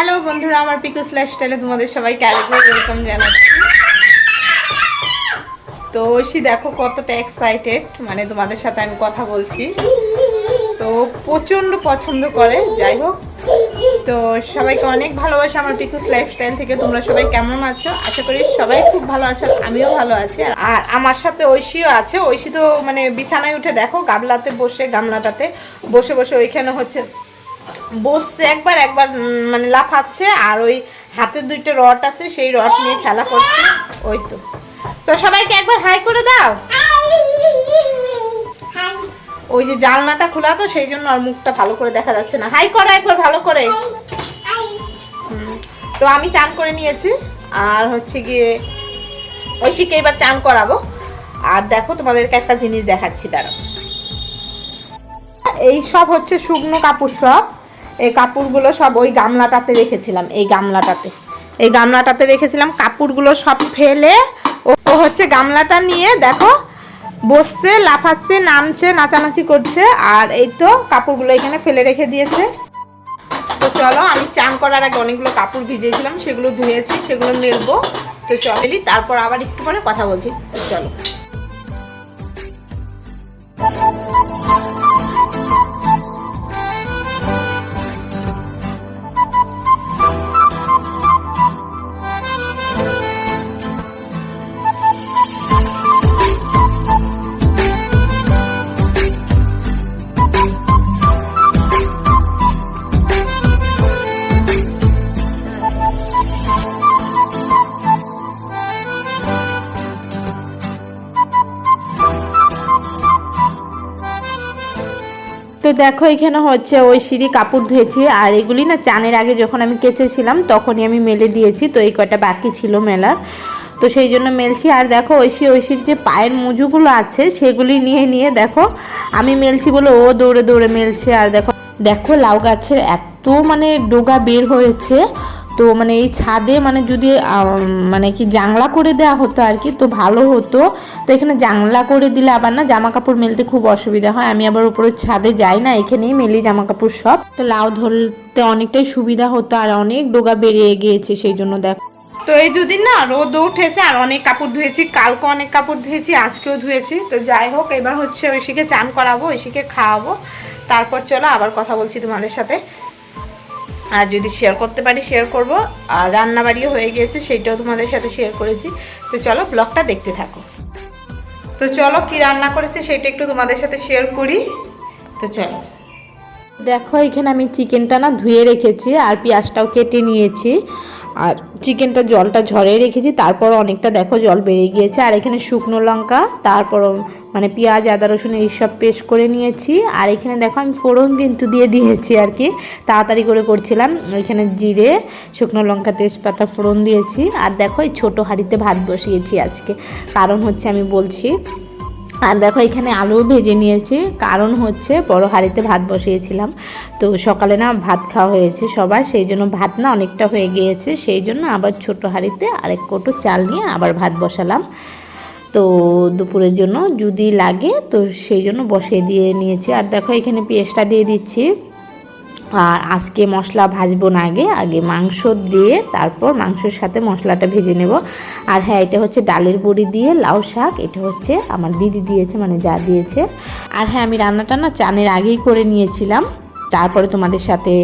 Hello বন্ধুরা, আমার পিকুস লাইফস্টাইলে তোমাদের সবাইকে আরেকবার ওয়েলকাম জানাচ্ছি। তো ঐশী দেখো কতটা এক্সাইটেড মানে তোমাদের সাথে আমি কথা বলছি। তো প্রচণ্ড পছন্দ করে, যাই হোক। তো সবাইকে অনেক ভালোবাসা আমার পিকুস লাইফস্টাইল থেকে। তোমরা সবাই কেমন আছো? আশা করি সবাই খুব ভালো আছো আমিও ভালো আছি। আর আমার সাথে ঐশীও আছে। ঐশী তো মানে বিছানায় উঠে দেখো, গামলাতে বসে, গামলাটাতে বসে বসে ওইখানে হচ্ছে বসছে একবার একবার মানে লাফাচ্ছে, আর ওই হাতের দুইটা রড আছে, সেই রড নিয়ে খেলা করছে। ওই তো। তো সবাইকে একবার হাই করে দাও। ওই যে জানলাটা খোলা তো, সেই জন্য আর মুখটা ভালো করে দেখা যাচ্ছে না। হাই করো একবার ভালো করে। তো আমি চান করে নিয়েছি। আর হচ্ছে গিয়ে ঐশীকে এবার চান করাবো। আর দেখো, তোমাদেরকে একটা জিনিস দেখাচ্ছি, দাঁড়াও। এই সব হচ্ছে শুকনো কাপড় সব। এই কাপড়গুলো সব ওই গামলাটাতে রেখেছিলাম, এই গামলাটাতে। এই গামলাটাতে রেখেছিলাম, কাপড়গুলো সব ফেলে ও হচ্ছে গামলাটা নিয়ে দেখো, বসছে, লাফাচ্ছে, নামছে, নাচানাচি করছে, আর এই তো কাপড়গুলো এখানে ফেলে রেখে দিয়েছে। তো চলো, আমি চান করার আগে অনেকগুলো কাপড় ভিজিয়েছিলাম, সেগুলো ধুয়েছি, সেগুলো মেলবো। তো চলেলি তারপর আবার একটু পরে কথা বলছি চলো। দেখো, এখানে হচ্ছে ওই সিঁড়ি কাপড় ধুয়েছি। আর এগুলি না চানের আগে যখন আমি কেচেছিলাম, তখনই আমি মেলে দিয়েছি। তো এই কয়টা বাকি ছিল মেলার। তো সেই জন্য মেলছি। আর দেখো ঐশী ঐশীর যে পায়ের মুজুগুলো আছে, সেগুলি নিয়ে নিয়ে দেখো, আমি মেলছি বলে ও দৌড়ে দৌড়ে মেলছে। আর দেখো দেখো লাউ গাছের এত মানে ডোগা বের হয়েছে। তো মানে এই ছাদে মানে যদি মানে কি জাংলা করে দেওয়া হতো আর কি, তো ভালো হতো। তো এখানে জাংলা করে দিলে আবার না জামা কাপড় মেলতে খুব অসুবিধা হয়। আমি আবার উপরে ছাদে যাই না, এখানেই মেলি জামা কাপড় সব। তো লাউ ধরতে অনেকটাই সুবিধা হতো আর অনেক ডোগা বেরিয়ে গিয়েছে সেই জন্য দেখো। তো এই দুদিন না রোদ উঠেছে আর অনেক কাপড় ধুয়েছি, কালকে অনেক কাপড় ধুয়েছি, আজকেও ধুয়েছি। তো যাই হোক, এবার হচ্ছে ঐশীকে চান করাবো, ঐশীকে খাওয়াবো। তারপর চলো আবার কথা বলছি তোমাদের সাথে। আর যদি শেয়ার করতে পারি শেয়ার করব। আর রান্নাবাড়িও হয়ে গিয়েছে সেটাও তোমাদের সাথে শেয়ার করেছি। তো চলো ব্লগটা দেখতে থাকো। তো চলো কি রান্না করেছে সেটা একটু তোমাদের সাথে শেয়ার করি। তো চলো। দেখো, এখানে আমি চিকেনটা না ধুয়ে রেখেছি আর পেঁয়াজটাও কেটে নিয়েছি। আর চিকেনটা জলটা ঝরিয়ে রেখেছি তারপর অনেকটা দেখো জল বেড়ে গিয়েছে। আর এখানে শুকনো লঙ্কা তারপর মানে পেঁয়াজ, আদা, রসুন এইসব পেস্ট করে নিয়েছি। আর এখানে দেখো আমি ফোড়ন কিন্তু দিয়ে দিয়েছি আর কি। তাড়াতাড়ি করে করছিলাম, এখানে জিরে, শুকনো লঙ্কা, তেজপাতা, ফোড়ন দিয়েছি। আর দেখো এই ছোটো হাঁড়িতে ভাত বসিয়েছি আজকে। কারণ হচ্ছে আমি বলছি আর দেখো এখানে আলু ভেজে নিয়েছি। কারণ হচ্ছে বড় হাঁড়িতে ভাত বসিয়েছিলাম। তো সকালে না ভাত খাওয়া হয়েছে সবার, সেই জন্য ভাত না অনেকটা হয়ে গিয়েছে। সেই জন্য আবার ছোট হাঁড়িতে আরেক কোটো চাল নিয়ে আবার ভাত বসালাম। তো দুপুরের জন্য যদি লাগে, তো সেই জন্য বসিয়ে দিয়ে নিয়েছে। আর দেখো এখানে পেঁয়াজটা দিয়ে দিচ্ছি। আর আজকে মশলা ভাজব না আগে আগে মাংস দিয়ে তারপর মাংসের সাথে মশলাটা ভেজে নেব। আর হ্যাঁ এটা হচ্ছে ডালের বড়ি দিয়ে লাউ শাক, এটা হচ্ছে আমার দিদি দিয়েছে মানে যা দিয়েছে। আর হ্যাঁ আমি রান্নাটা না চানের আগেই করে নিয়েছিলাম। তারপরে তোমাদের সাথে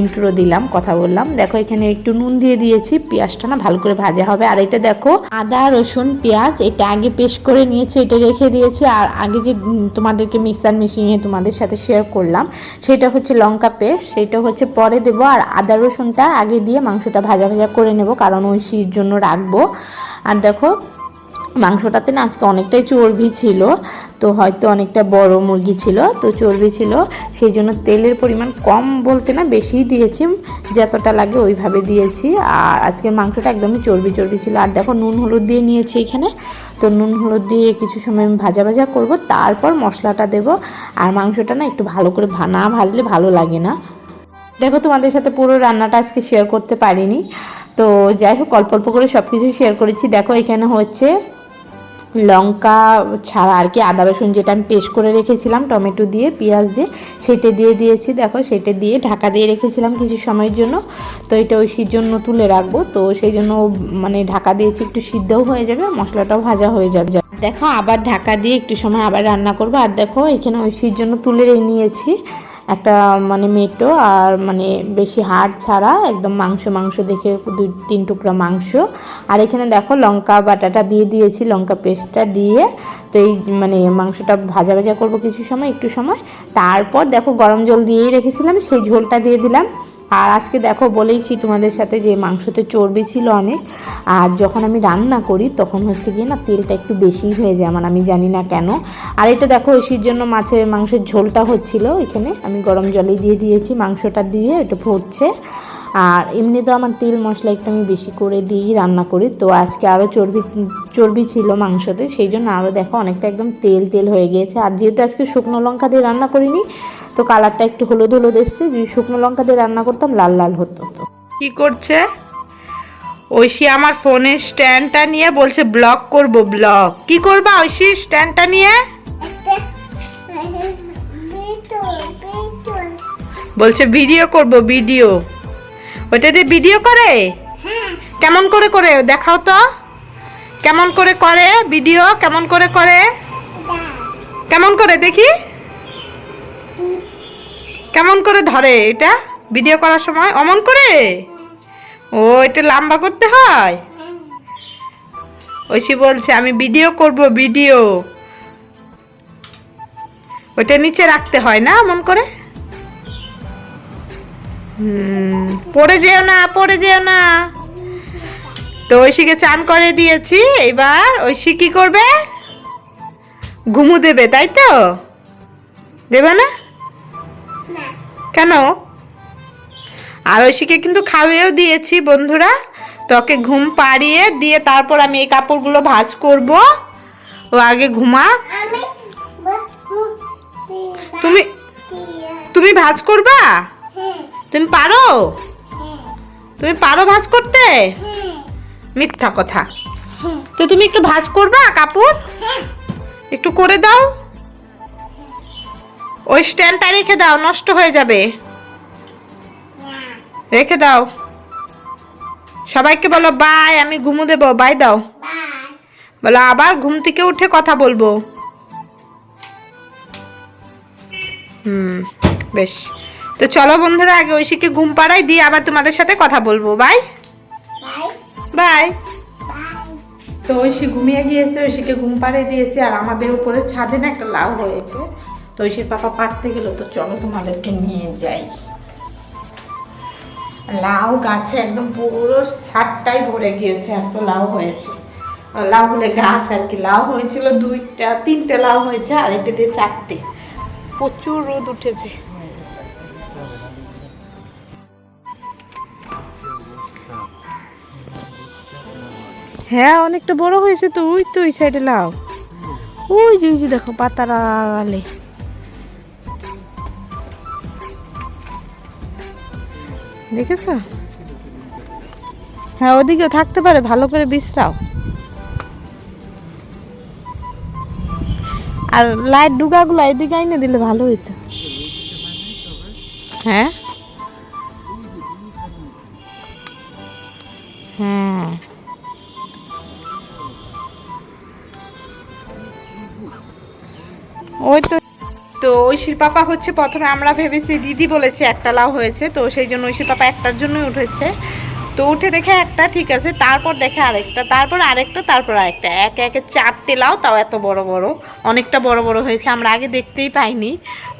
ইন্ট্রো দিলাম, কথা বললাম। দেখো, এখানে একটু নুন দিয়ে দিয়েছি, পেঁয়াজটা না ভালো করে ভাজা হবে। আর এটা দেখো, আদা, রসুন, পেঁয়াজ, এটা আগে পেস্ট করে নিয়েছি, এটা রেখে দিয়েছি। আর আগে যে তোমাদেরকে মিক্সার মেশিনে তোমাদের সাথে শেয়ার করলাম, সেটা হচ্ছে লঙ্কা পেস্ট সেটা হচ্ছে পরে দেবো। আর আদা, রসুনটা আগে দিয়ে মাংসটা ভাজা ভাজা করে নেব, কারণ ওই শীর জন্য রাখব। আর দেখো মাংসটাতে না আজকে অনেকটাই চর্বি ছিল, তো হয়তো অনেকটা বড় মুরগি ছিল, তো চর্বি ছিল। সেই জন্য তেলের পরিমাণ কম বলতে না বেশিই দিয়েছি, যতটা লাগে ওইভাবে দিয়েছি। আর আজকে মাংসটা একদমই চর্বি চর্বি ছিল। আর দেখো নুন হলুদ দিয়ে নিয়েছি এখানে, তো নুন হলুদ দিয়ে কিছু সময় আমি ভাজা ভাজা করব, তারপর মশলাটা দেব। আর মাংসটা না একটু ভালো করে না ভাজলে ভালো লাগে না। দেখো তোমাদের সাথে পুরো রান্নাটা আজকে শেয়ার করতে পারিনি। তো যাই হোক, অল্প অল্প করে সব কিছু শেয়ার করেছি। দেখো এখানে হচ্ছে লঙ্কা ছাড়া আর কি আদা রসুন যেটা আমি পেস্ট করে রেখেছিলাম, টমেটো দিয়ে, পেঁয়াজ দিয়ে, সেটা দিয়ে দিয়েছি, দেখো সেটা দিয়ে ঢাকা দিয়ে রেখেছিলাম কিছু সময়ের জন্য। তো এটা ঐশীর জন্য তুলে রাখব, তো সেই জন্য মানে ঢাকা দিয়েছি একটু সিদ্ধও হয়ে যাবে মশলাটাও ভাজা হয়ে যাবে। দেখো আবার ঢাকা দিয়ে একটু সময় আবার রান্না করব, আর দেখো এখানে ঐশীর জন্য তুলে নিয়েছি। একটা মানে মেটো আর মানে বেশি হাড় ছাড়া একদম মাংস মাংস দেখে দুই, তিন টুকরা মাংস। আর এখানে দেখো লঙ্কা বাটাটা দিয়ে দিয়েছি, লঙ্কা পেস্টটা দিয়ে। তো এই মানে মাংসটা ভাজা ভাজা করব কিছু সময়, একটু সময়। তারপর দেখো গরম জল দিয়েই রেখেছিলাম, সেই ঝোলটা দিয়ে দিলাম। আর আজকে দেখো বলেইছি তোমাদের সাথে যে মাংসতে চর্বি ছিল অনেক, আর যখন আমি রান্না করি তখন হচ্ছে গিয়ে না তেলটা একটু বেশি হয়ে যায় আমার আমি জানি না কেন। আর এটা দেখো এসির জন্য মাছের মাংসের ঝোলটা হচ্ছিল, এখানে আমি গরম জলে দিয়ে দিয়েছি, মাংসটা দিয়ে এটা ফুটছে। আর এমনি তো আমার তেল মশলা একটু আমি বেশি করে দিই, রান্না করি। তো আজকে আরও চর্বি চর্বি ছিল মাংসতে, সেই জন্য আরও দেখো অনেকটা একদম তেল তেল হয়ে গিয়েছে। আর যেহেতু আজকে শুকনো লঙ্কা দিয়ে রান্না করিনি, তো কালারটা একটু হলুদ হলুদ এসছে। যদি শুকনো লঙ্কা দিয়ে রান্না করতাম, লাল লাল হতো। কি করছে? ঐশী আমার ফোনের স্ট্যান্ডটা নিয়ে বলছে, ব্লক করব, ব্লক। কি করবা ঐশী, স্ট্যান্ডটা নিয়ে? বলছে, ভিডিও করব, ভিডিও। ওইটা দিয়ে ভিডিও করে? কেমন করে করে? দেখাও তো। কেমন করে করে ভিডিও কেমন করে করে? কেমন করে দেখি? কেমন করে ধরে এটা? ভিডিও করার সময়? অমন করে? ও এটা লম্বা করতে হয়? ঐশী বলছে আমি ভিডিও করব ভিডিও ওইটা নিচে রাখতে হয় না অমন করে? হুম। পড়ে যেও না পড়ে যেও না। তো ঐশীকে চান করে দিয়েছি এবার ঐশী কি করবে? ঘুমু দেবে তাই তো? দেবে না? কেন? আর ঐশীকে কিন্তু খাওয়াও দিয়েছি বন্ধুরা। তোকে ঘুম পাড়িয়ে দিয়ে তারপর আমি এই কাপড়গুলো ভাজ করব। ও আগে ঘুমা তুমি তুমি ভাজ করবা? তুমি পারো? তুমি পারো ভাঁজ করতে? মিথ্যা কথা। তো তুমি একটু ভাজ করবা কাপড়? একটু করে দাও। ওই স্ট্যান্ডটা রেখে দাও নষ্ট হয়ে যাবে। রেখে দাও। সবাইকে বলো বাই আমি ঘুমু দেবো। বাই দাও। বলো আবার ঘুম থেকে উঠে কথা বলব। হুম বেশ। তো চলো বন্ধুরা আগে ঐশীকে ঘুম পাড়াই দিয়ে আবার তোমাদের সাথে কথা বলব। বাই। বাই। তো ঐশী ঘুমিয়ে গিয়েছে ঐশীকে ঘুম পাড়িয়ে দিয়েছে আর আমাদের উপরে ছাদে না একটা লাউ হয়েছে। তো ঐশীর পাপা পাড়তে গেল তো চলো তোমাদেরকে নিয়ে যাই। লাউ গাছে একদম পুরো ছাদটাই ভরে গিয়েছে এত লাউ হয়েছে। লাউ বলে গাছ আর কি লাউ হয়েছিল দুইটা তিনটে লাউ হয়েছে আর এটা দিয়ে চারটে। প্রচুর রোদ উঠেছে। হ্যাঁ অনেকটা বড় হয়েছে তো, ওই তো ওই সাইডে লাও। ওই যে ওই যে দেখো পাতার আড়ালে দেখেছ? হ্যাঁ ওদিকেও থাকতে পারে, ভালো করে বিশ্রাও। আর লাইট ডুগাগুলো এদিকে আইনে দিলে ভালো হইতো। হ্যাঁ হ্যাঁ? ঐশীর পাপা হচ্ছে প্রথমে, আমরা ভেবেছি দিদি বলেছে একটা লাউ হয়েছে, তো সেই জন্য ঐশীর পাপা একটার জন্যই উঠেছে। তো উঠে দেখে একটা, ঠিক আছে, তারপর দেখে আরেকটা, তারপর আরেকটা তারপর আরেকটা। একে একে চারটে লাউ, তাও এত বড় বড়, অনেকটা বড় বড় হয়েছে, আমরা আগে দেখতেই পাইনি।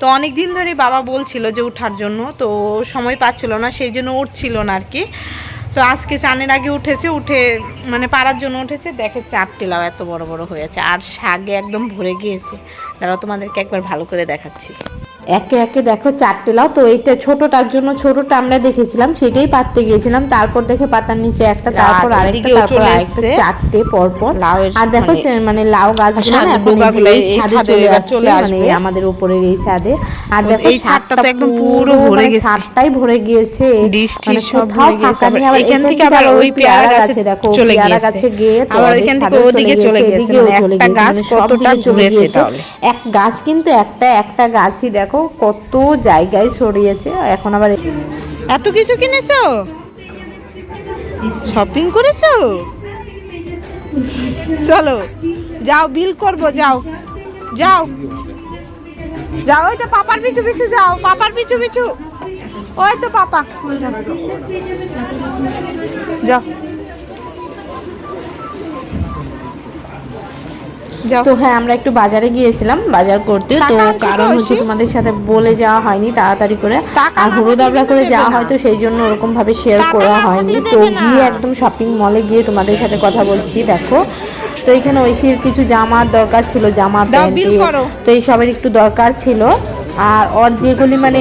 তো অনেক দিন ধরে বাবা বলছিল যে উঠার জন্য, তো সময় পাচ্ছিল না, সেই জন্য উঠছিল না আর কি। তো আজকে চানের আগে উঠেছে, উঠে মানে পাড়ার জন্য উঠেছে, দেখে চারটে লাউ এত বড় বড় হয়েছে, আর শাগে একদম ভরে গিয়েছে। তারা তোমাদেরকে একবার ভালো করে দেখাচ্ছি। একে একে দেখো চারটে লাউ তো এইটা ছোটটার জন্য ছোটটা আমরা দেখেছিলাম সেটাই পাততে গিয়েছিলাম তারপর দেখে পাতার নিচে একটা তারপর আরেকটা তারপর আরেকটা চারটে পর পর লাউয়ের আর দেখো মানে- মানে লাউ গাছ চলে মানে আমাদের উপরের এই ছাদে। আর দেখো ছাদটা তো একদম পুরো ভরে মানে গেছে। ছাদটাই ভরে গিয়েছে। ডিশ মানে সব কোথাও গেছে। ফাঁকা নেই আবার ওইখান থেকে আবার ওই পেয়ারা গাছে দেখো চলে পেয়ারা গাছে গিয়ে আবার ওইখান থেকে ওদিকে চলে এদিকেও মানে চলে একটা গিয়েছে, গাছ সব কতটা দিকে চলে গিয়েছে। তাহলে। এক গাছ কিন্তু একটা একটা গাছই দেখো, কত জায়গায় ছড়িয়েছে। এখন আবার এত কিছু কিনেছো? শপিং করেছ? চলো, যাও বিল করব, যাও যাও। যাও, ওই তো পাপার পিছু পিছু যাও, পাপার পিছু পিছু। ওই তো পাপা। যাও। তো হ্যাঁ আমরা একটু বাজারে গিয়েছিলাম বাজার করতে। তো কারণ হচ্ছে তোমাদের সাথে বলে যাওয়া হয়নি তাড়াতাড়ি করে। আর না হুড়ো দাবড়া করে যাওয়া। হয়তো সেই জন্য ওরকম ভাবে শেয়ার করা হয়নি। তো গিয়ে একদম শপিং মলে গিয়ে তোমাদের সাথে কথা বলছি দেখো। তো এখানে ঐশীর কিছু জামার দরকার ছিল জামা প্যান্ট তো এই সবের একটু দরকার ছিল। আর ওর যেগুলি মানে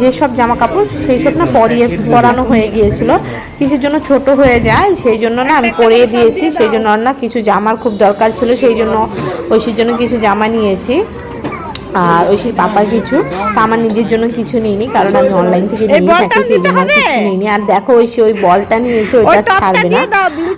যেসব জামা কাপড় সেই সব না পরিয়ে পরানো হয়ে গিয়েছিল। কিছুর জন্য ছোট হয়ে যায় সেই জন্য না আমি পরিয়ে দিয়েছি। সেই জন্য ওর না কিছু জামার খুব দরকার ছিল সেই জন্য ঐশীর জন্য কিছু জামা নিয়েছি। আর ঐশীর পাপার কিছু। আমার নিজের জন্য কিছু নিইনি কারণ আমি অনলাইন থেকে নিয়ে থাকি সেই জন্য আর কিছু নিইনি। আর দেখো ঐশী ওই বলটা নিয়েছে ওইটা ছাড়বে না।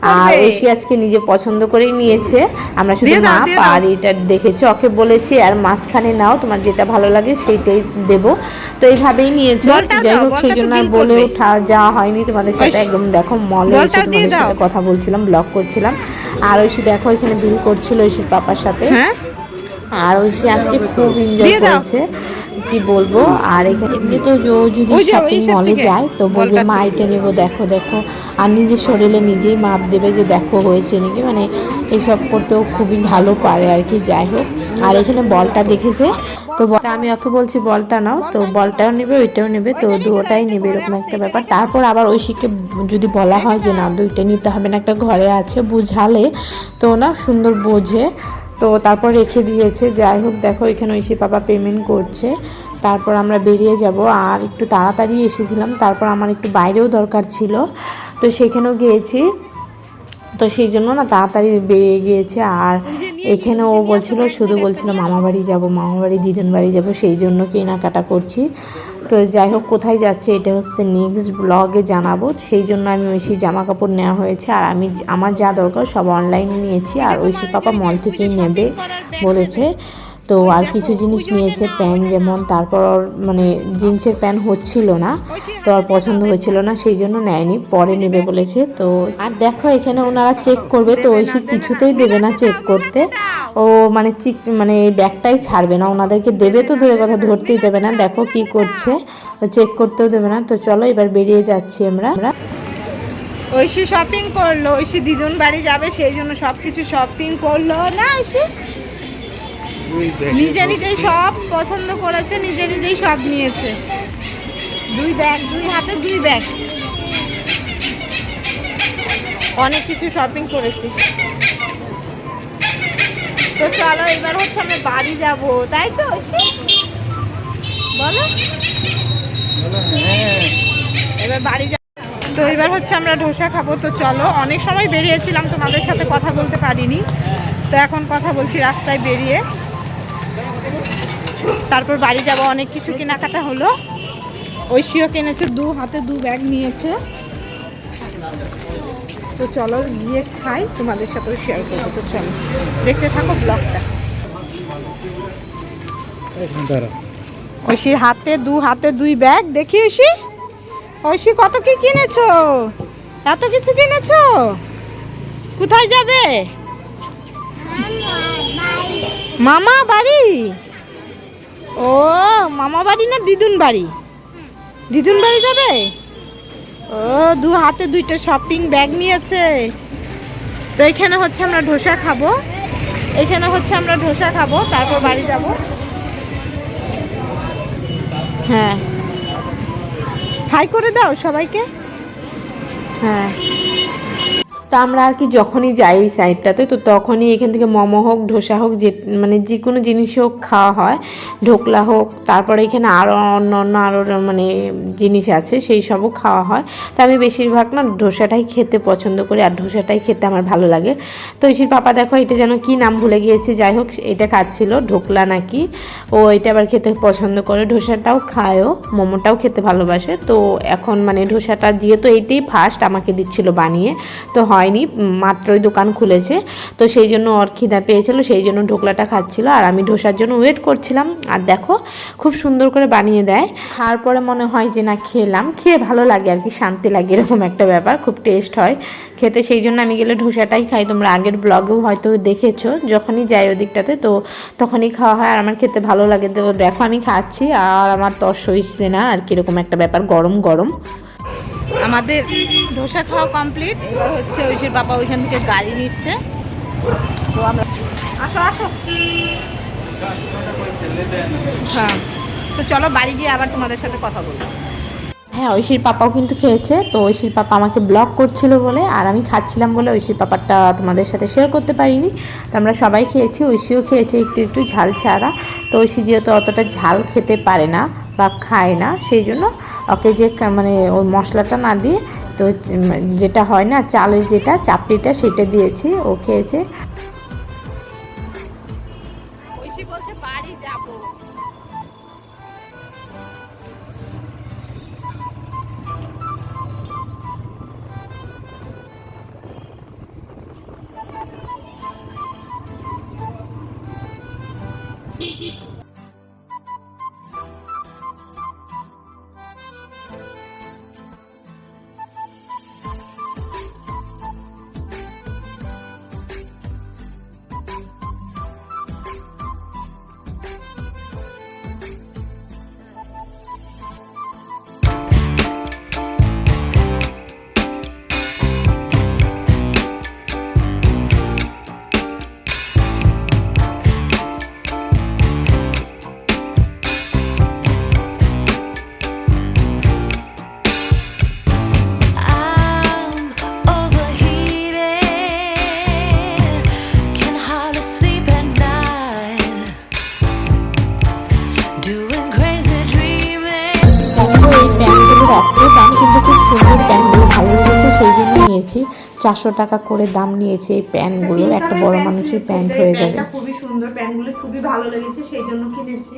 আর। ঐশী আজকে নিজে পছন্দ করেই নিয়েছে। আমরা শুধু মাপ আর এটা দেখেছি ওকে বলেছি আর মাঝখানে নাও তোমার যেটা ভালো লাগে সেইটাই দেবো। তো এইভাবেই নিয়েছে। যাই হোক সেই জন্য আর বলে। ওঠা যাওয়া হয়নি। তোমাদের সাথে একদম দেখো মলে এসে তোমাদের সাথে কথা বলছিলাম ব্লগ করছিলাম। আর ঐশী দেখো এখানে বিল করছিল ঐশীর পাপার সাথে। হ্যাঁ? আর ঐশী আজকে খুব এনজয় করেছে। কি বলব? আর এখানে এমনি তো যদি শপিং মলে যায় তো বলবে মা এটা নেব দেখো দেখো। আর নিজের শরীরে নিজেই মাপ দেবে যে দেখো হয়েছে নাকি? মানে এইসব করতেও খুবই ভালো পারে আর কি যাই হোক। আর এখানে বলটা দেখেছে। তো বলটা আমি ওকে বলছি বলটা নাও। তো বলটাও নেবে ওইটাও নেবে তো দুটোটাই নেবে এরকম একটা ব্যাপার। তারপর আবার ঐশীকে যদি বলা হয় যে না দুইটা নিতে হবে না একটা ঘরে আছে বুঝালে তো না সুন্দর বোঝে। তো তারপর রেখে দিয়েছে, যাই হোক, দেখো এখানে ঐশী পাপা পেমেন্ট করছে। তারপর আমরা বেরিয়ে যাব, আর একটু তাড়াতাড়ি এসেছিলাম, তারপর আমার একটু বাইরেও দরকার ছিল। তো সেখানেও গিয়েছি, তো সেই জন্য না তাড়াতাড়ি বেরিয়ে গিয়েছে, আর এখানে ও বলছিল, শুধু বলছিল মামা বাড়ি যাব মামা বাড়ি দিদুন বাড়ি যাব, সেই জন্য কেনাকাটা করছি। তো যাই হোক, কোথায় যাচ্ছে এটা হচ্ছে নেক্সট ব্লগে জানাব। সেই জন্য আমি ওই সেই জামা কাপড় নেওয়া হয়েছে আর আমি আমার যা দরকার সব অনলাইনে নিয়েছি আর ওই সে পাপা মল থেকেই নেবে বলেছে। তো আর কিছু জিনিস নিয়েছে প্যান্ট যেমন, তারপর মানে জিন্সের প্যান্ট হচ্ছিল না, তো আর পছন্দ হয়েছিল না, সেই জন্য নেয়নি, পরে নেবে বলেছে, তো আর দেখো এখানে ওনারা চেক করবে, তো ঐশী কিছুতেই দেবে না চেক করতে। ও মানে চিক মানে ব্যাগটাই ছাড়বে না, ওনাদেরকে দেবে তো দূরে কথা, ধরতেই দেবে না, দেখো কি করছে চেক করতেও দেবে না, তো চলো এবার বেরিয়ে যাচ্ছি আমরা। আমরা ঐশী শপিং করল, ঐশী দিদুন বাড়ি যাবে, সেই জন্য সব কিছু শপিং করল, না ঐশী? নিজে নিজেই সব পছন্দ করেছে, নিজে নিজেই সব নিয়েছে। দুই ব্যাগ দুই হাতে দুই ব্যাগ অনেক কিছু শপিং করেছি। তো চলো, এবার হচ্ছে আমরা বাড়ি যাব, তাই তো? বলো। এবার বাড়ি যাব তো এবার হচ্ছে আমরা ধোসা খাব, তো চলো। অনেক সময় বেরিয়েছিলাম, তোমাদের সাথে কথা বলতে পারিনি। তো এখন কথা বলছি রাস্তায় বেরিয়ে। তারপর বাড়ি যাব অনেক কিছু কেনাকাটা হলো। ঐশীও কিনেছে দু হাতে দু ব্যাগ নিয়েছে। তো চলো গিয়ে খাই তোমাদের সাথেও শেয়ার করব। তো চলো দেখতে থাকো ব্লগটা ঐশীর হাতে দু হাতে দুই ব্যাগ দেখি ঐশী। ঐশী কত কি কিনেছো? এত কিছু কিনেছো? কোথায় যাবে? মামা বাড়ি? ও, মামা বাড়ি না দিদুন বাড়ি? দিদুন বাড়ি যাবে? ও, দু হাতে দুইটা শপিং ব্যাগ নিয়েছে। তো এখানে হচ্ছে আমরা ধোসা খাব। এখানে হচ্ছে আমরা ধোসা খাব, তারপর বাড়ি যাব। হ্যাঁ। হাই করে দাও সবাইকে। হ্যাঁ। তা আমরা আর কি যখনই যাই এই সাইডটাতে তো তখনই এখান থেকে মোমো হোক, ধোসা হোক, যে মানে যে কোনো জিনিসই হোক খাওয়া হয়, ঢোকলা হোক, তারপরে এখানে আরও অন্য অন্য আরও মানে জিনিস আছে, সেই সবও খাওয়া হয়। তো আমি বেশিরভাগ না ধোসাটাই খেতে পছন্দ করি, আর ধোসাটাই খেতে আমার ভালো লাগে। তো ঐশীর পাপা দেখো, এটা যেন কি নাম ভুলে গিয়েছে, যাই হোক, এটা খাচ্ছিল, ঢোকলা নাকি। ও এটা আবার খেতে পছন্দ করে, ধোসাটাও খায়ও, মোমোটাও খেতে ভালোবাসে। তো এখন মানে ধোসাটা যেহেতু এইটাই ফার্স্ট আমাকে দিচ্ছিল বানিয়ে, তো হয়নি, মাত্রই দোকান খুলেছে। তো সেই জন্য ওর খিদা পেয়েছিল, সেই জন্য ঢোকলাটা খাচ্ছিল। আর আমি ধোসার জন্য ওয়েট করছিলাম। আর দেখো, খুব সুন্দর করে বানিয়ে দেয়। খাওয়ার পরে মনে হয় যে না, খেলাম। খেয়ে ভালো লাগে আর কি, শান্তি লাগে, এরকম একটা ব্যাপার। খুব টেস্ট হয় খেতে। সেই জন্য আমি গেলে ধোসাটাই খাই। তোমরা আগের ব্লগেও হয়তো দেখেছ। যখনই যাই ওদিকটাতে, তো তখনই খাওয়া হয়। আর আমার খেতে ভালো লাগে। তো দেখো, আমি খাচ্ছি। আর আমার তর সইছে না। আর কীরকম একটা ব্যাপার, গরম গরম। আমাদের ধোসা খাওয়া কমপ্লিট। হচ্ছে ঐশীর বাবা ওইখান থেকে গাড়ি নিচ্ছে। তো আমরা আসো আসো। হ্যাঁ। তো চলো বাড়ি গিয়ে আবার তোমাদের সাথে কথা বলব। হ্যাঁ ঐশীর পাপাও কিন্তু খেয়েছে। তো ঐশীর পাপা আমাকে ব্লক করছিল বলে আর আমি খাচ্ছিলাম বলে ঐশীর পাপারটা তোমাদের সাথে শেয়ার করতে পারিনি। তো আমরা সবাই খেয়েছি, ঐশীও খেয়েছে একটু একটু ঝাল ছাড়া। তো ঐশী যেহেতু অতটা ঝাল খেতে পারে না বা খায় না, সেই জন্য ওকে যে মানে ওই মশলাটা না দিয়ে তো যেটা হয় না, চালের যেটা চাপড়িটা সেটা দিয়েছি, ও খেয়েছে। প্যান্টগুলোর দাম কিন্তু খুব সুন্দর প্যান্টগুলো ভালো লেগেছে সেই জন্য নিয়েছি। চারশো টাকা করে দাম নিয়েছে এই প্যান্টগুলো একটা বড় মানুষের প্যান্ট হয়ে যাবে। খুবই সুন্দর প্যান্টগুলো খুবই ভালো লেগেছে সেই জন্য কিনেছি।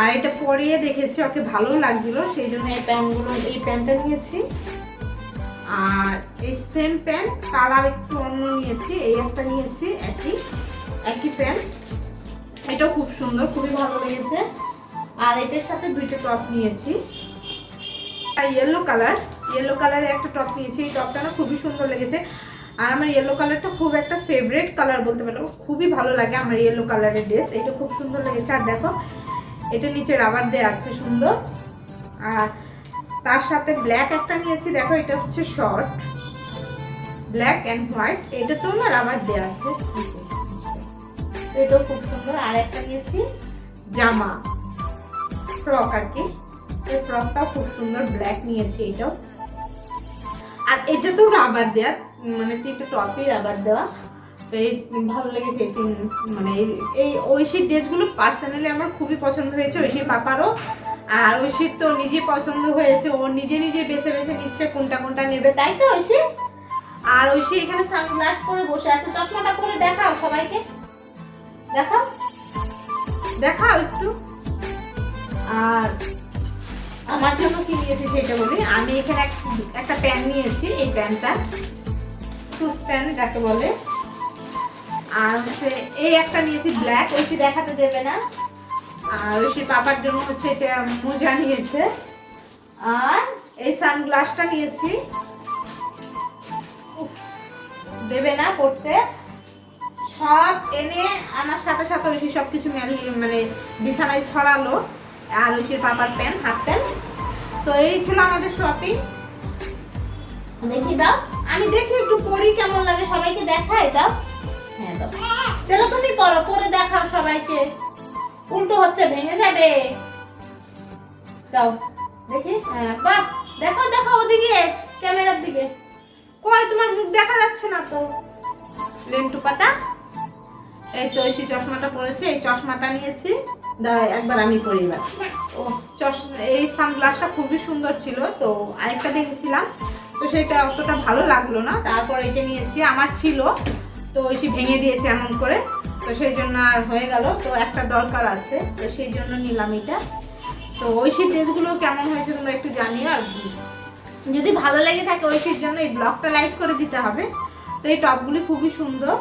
আর এটা পরিয়ে দেখেছি ওকে ভালো লাগছিল সেই জন্য এই প্যান্টগুলো এই প্যান্টটা নিয়েছি। আর এই সেম প্যান্ট কালার একটু অন্য নিয়েছি এই একটা নিয়েছি একই একই প্যান্ট। এটাও খুব সুন্দর খুবই ভালো লেগেছে। আর এটার সাথে দুইটা টপ নিয়েছি। ইয়েলো কালার ইয়েলো কালারের একটা টপ নিয়েছি। এই টপটা না খুবই সুন্দর লেগেছে। আর আমার ইয়েলো কালারটা খুব একটা ফেভারিট কালার বলতে পারো। খুবই ভালো লাগে আমার ইয়েলো কালারের ড্রেস এটা খুব সুন্দর লেগেছে। আর দেখো, এটা নিচে রাবার দেওয়া আছে সুন্দর। আর তার সাথে ব্ল্যাক একটা নিয়েছি। দেখো, এটা হচ্ছে শর্ট ব্ল্যাক অ্যান্ড হোয়াইট এটাতেও না রাবার দেওয়া আছে। এটাও খুব সুন্দর। আর একটা নিয়েছি জামা। ফ্রক আর কি। এই ফ্রকটাও খুব সুন্দর ব্ল্যাক নিয়েছি এটাও আর এটা তো রাবার দেওয়া মানে তিনটে টপই রাবার দেওয়া তো এই ভালো লেগেছে তিন মানে এই- এই ঐশীর ড্রেসগুলো পার্সোনালি আমার খুবই পছন্দ হয়েছে ঐশীর পাপারও। আর ঐশীর তো নিজে পছন্দ হয়েছে, ও নিজে নিজে বেছে বেছে নিচ্ছে কোনটা কোনটা নেবে, তাই তো ঐশী আর ঐশী এখানে সানগ্লাস পরে বসে আছে, চশমাটা পরে দেখাও সবাইকে। দেখাও। দেখাও একটু। আর আমার জন্য কি নিয়েছি সেটা বলি। আমি এখানে এক- একটা প্যান্ট নিয়েছি, এই প্যান্টটা শুজ প্যান্ট যাকে বলে। আর হচ্ছে এই একটা নিয়েছি ব্ল্যাক ওইটি দেখাতে দেবে না। আর ওই পাপার জন্য হচ্ছে এটা মোজা নিয়েছে। আর এই সানগ্লাসটা নিয়েছি। দেবে না পড়তে। সব এনে আনার সাথে সাথে ঐশী সব কিছু মানে বিছানায় ছড়ালো। আর পাপার প্যান্ট হাফ প্যান্ট তো এই ছিল আমাদের শপিং দেখি দাও। আমি দেখি একটু পরি কেমন লাগে, সবাইকে দেখাই দাও। হ্যাঁ দাও। তুমি পড়ো পরে দেখাও সবাইকে। উল্টো হচ্ছে, ভেঙে যাবে। দাও, দেখি। হ্যাঁ বাহ, দেখো দেখো ওদিকে, ক্যামেরার দিকে। কই, তোমার মুখ দেখা যাচ্ছে না তো? লেন্টু পাতা। এই তো ঐশী চশমাটা পরেছে, এই চশমাটা নিয়েছি। দাঁড়া একবার আমি পরি এবার। ও চশ এই সানগ্লাসটা খুবই সুন্দর ছিল, তো আরেকটা দেখেছিলাম। তো সেটা অতটা ভালো লাগল না, তারপর এটা নিয়েছি, আমার ছিল, তো ঐশী ভেঙে দিয়েছে এমন করে, তো সেই জন্য আর হয়ে গেল, তো একটা দরকার আছে, তো সেই জন্য নিলাম এটা। তো ঐশীর ড্রেসগুলো কেমন হয়েছে তোমরা একটু জানিও আর যদি ভালো লেগে থাকে ঐশীর জন্য এই ব্লগটা লাইক করে দিতে হবে, তো এই টপগুলি খুবই সুন্দর।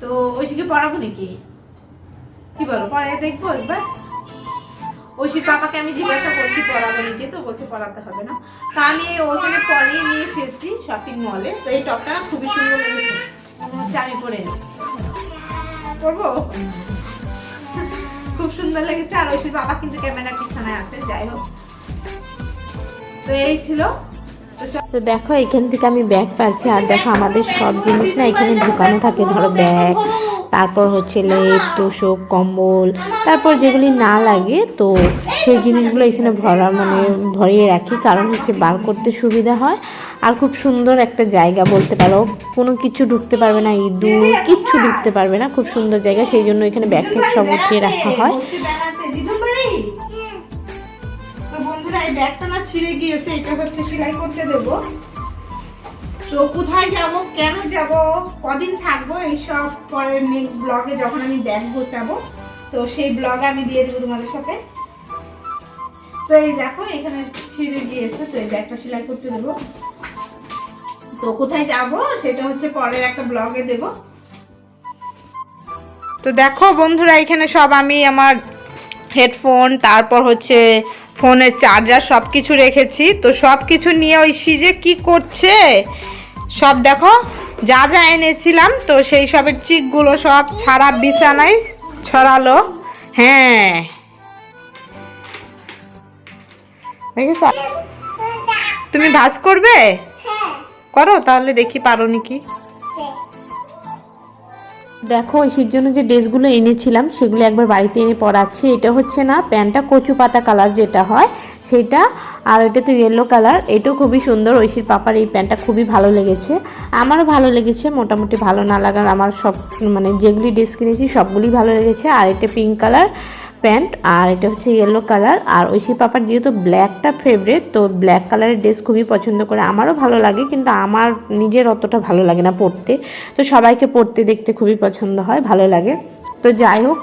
তো ঐশীকে পড়াবো নাকি? কি বলো? পরে দেখব একবার। ঐশীর পাপাকে আমি জিজ্ঞাসা করছি পড়াবো নাকি তো, বলছে পড়াতে হবে না। তা আমি ওখানে পরিয়ে নিয়ে এসেছি শপিং মলে তো এই টপটা খুবই সুন্দর লেগেছে। আমি পরে নিই পরবো? খুব সুন্দর লেগেছে। আর ঐশীর বাবা কিন্তু ক্যামেরার পিছনে আছে, যাই হোক। তো এই ছিল। তো দেখো, এখান থেকে আমি ব্যাগ পাচ্ছি। আর দেখো, আমাদের সব জিনিস না এখানে ঢুকানো থাকে। ধরো ব্যাগ তারপর হচ্ছে লেপ তোষক কম্বল, তারপর যেগুলি না লাগে, তো সেই জিনিসগুলো এখানে ভরা মানে ভরিয়ে রাখি। কারণ হচ্ছে বার করতে সুবিধা হয়। আর খুব সুন্দর একটা জায়গা বলতে পারো। কোনো কিছু ঢুকতে পারবে না, ইঁদুর, কিচ্ছু ঢুকতে পারবে না। খুব সুন্দর জায়গা, সেই জন্য এখানে ব্যাগ ট্যাগ সব উঠিয়ে রাখা হয়। বন্ধুরা, এই ব্যাগটা না ছিঁড়ে গিয়েছে, এটা হচ্ছে সেলাই করতে দেবো। তো কোথায় যাব? কেন যাব? কদিন থাকব এইসব পরের নেক্সট ব্লগে যখন আমি ব্যাগ গোছাবো তো সেই ব্লগ আমি দিয়ে দেবো তোমাদের সাথে। তো এই দেখো, এখানে ছিঁড়ে গিয়েছে, তো এই ব্যাগটা সেলাই করতে দেবো। তো কোথায় যাব? সেটা হচ্ছে পরের একটা ব্লগে দেবো। তো দেখো বন্ধুরা, এখানে সব আমি আমার হেডফোন তারপর হচ্ছে ফোনের চার্জার সব কিছু রেখেছি। তো সব কিছু নিয়ে ওই সিজে কি করছে? সব দেখো যা যা এনেছিলাম তো সেই সবের চিকগুলো সব ছাড়া বিছানায় ছড়ালো। হ্যাঁ। তুমি ভাজ করবে? করো তাহলে দেখি পারো নাকি। দেখো ঐশীর জন্য যে ড্রেসগুলো এনেছিলাম, সেগুলো একবার বাড়িতে এনে পরাচ্ছি। এটা হচ্ছে না, প্যান্টটা কচু পাতা কালার যেটা হয়, সেটা। আর এটা তো ইয়েলো কালার এটাও খুবই সুন্দর, ঐশীর পাপার এই প্যান্টটা খুবই ভালো লেগেছে। আমারও ভালো লেগেছে, মোটামুটি ভালো না লাগার আমার সব মানে যেগুলি ড্রেস কিনেছি, সবগুলি ভালো লেগেছে। আর এটা পিঙ্ক কালার প্যান্ট আর এটা হচ্ছে ইয়েলো কালার আর ঐশী পাপার যেহেতু ব্ল্যাকটা ফেভারেট তো ব্ল্যাক কালারের ড্রেস খুবই পছন্দ করে। আমারও ভালো লাগে কিন্তু আমার নিজের অতটা ভালো লাগে না পরতে তো সবাইকে পরতে দেখতে খুবই পছন্দ হয়, ভালো লাগে। তো যাই হোক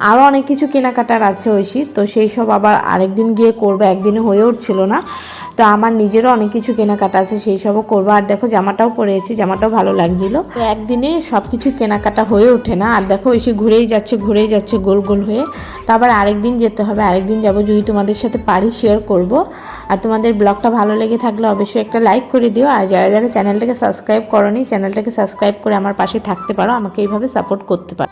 আরও অনেক কিছু কেনাকাটার আছে ঐশী, তো সেই সব আবার আরেকদিন গিয়ে করব একদিনে হয়ে উঠছিল না। তো আমার নিজেরও অনেক কিছু কেনাকাটা আছে, সেই সবও করব। আর দেখো, জামাটাও পরেছি জামাটাও ভালো লাগছিল। তো একদিনে সব কিছু কেনাকাটা হয়ে ওঠে না। আর দেখো, ঐশী ঘুরেই যাচ্ছে ঘুরেই যাচ্ছে গোল গোল হয়ে। তো আবার আরেকদিন যেতে হবে, আরেকদিন যাব। যদি তোমাদের সাথে পারি শেয়ার করব। আর তোমাদের ব্লগটা ভালো লেগে থাকলে অবশ্যই একটা লাইক করে দিও। আর যারা যারা চ্যানেলটাকে সাবস্ক্রাইব করনি চ্যানেলটাকে সাবস্ক্রাইব করে আমার পাশে থাকতে পারো। আমাকে এইভাবে সাপোর্ট করতে পারো।